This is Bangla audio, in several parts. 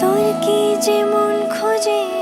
তোর কি যেমন খোঁজে?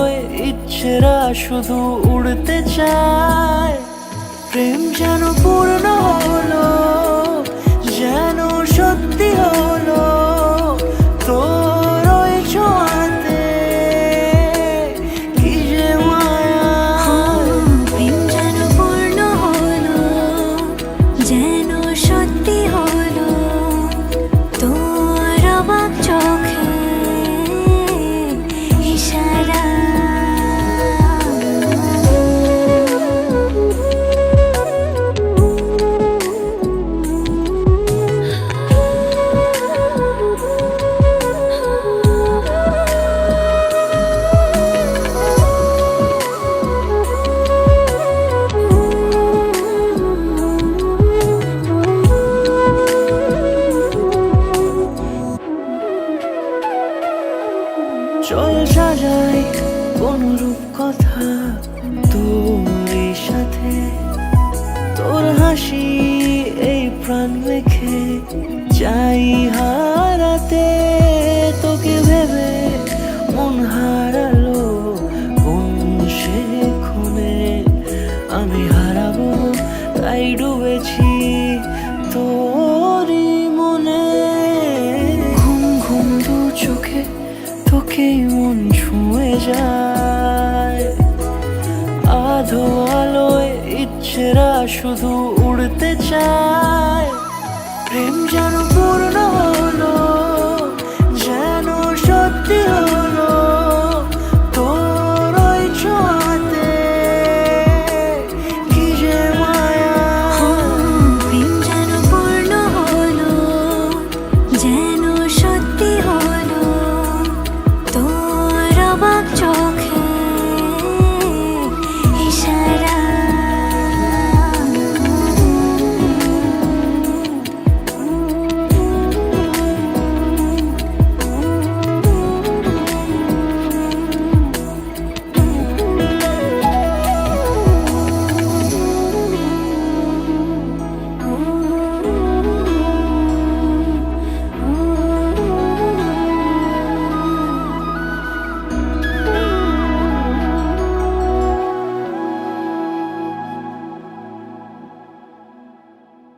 ইচ্ছেরা শুধু উড়তে চায়। প্রেম যেন পূর্ণ চল সাজাই কোন রূপ কথা তোর সাথে। তোর হাসি এই প্রাণ মেখে চাই হারাতে। তোকে ভেবে মন হারালো মন ছুঁয়ে যায়। আধো আলোয় ইচ্ছেরা শুধু উড়তে চায়। প্রেম যেন পূর্ণ হলো।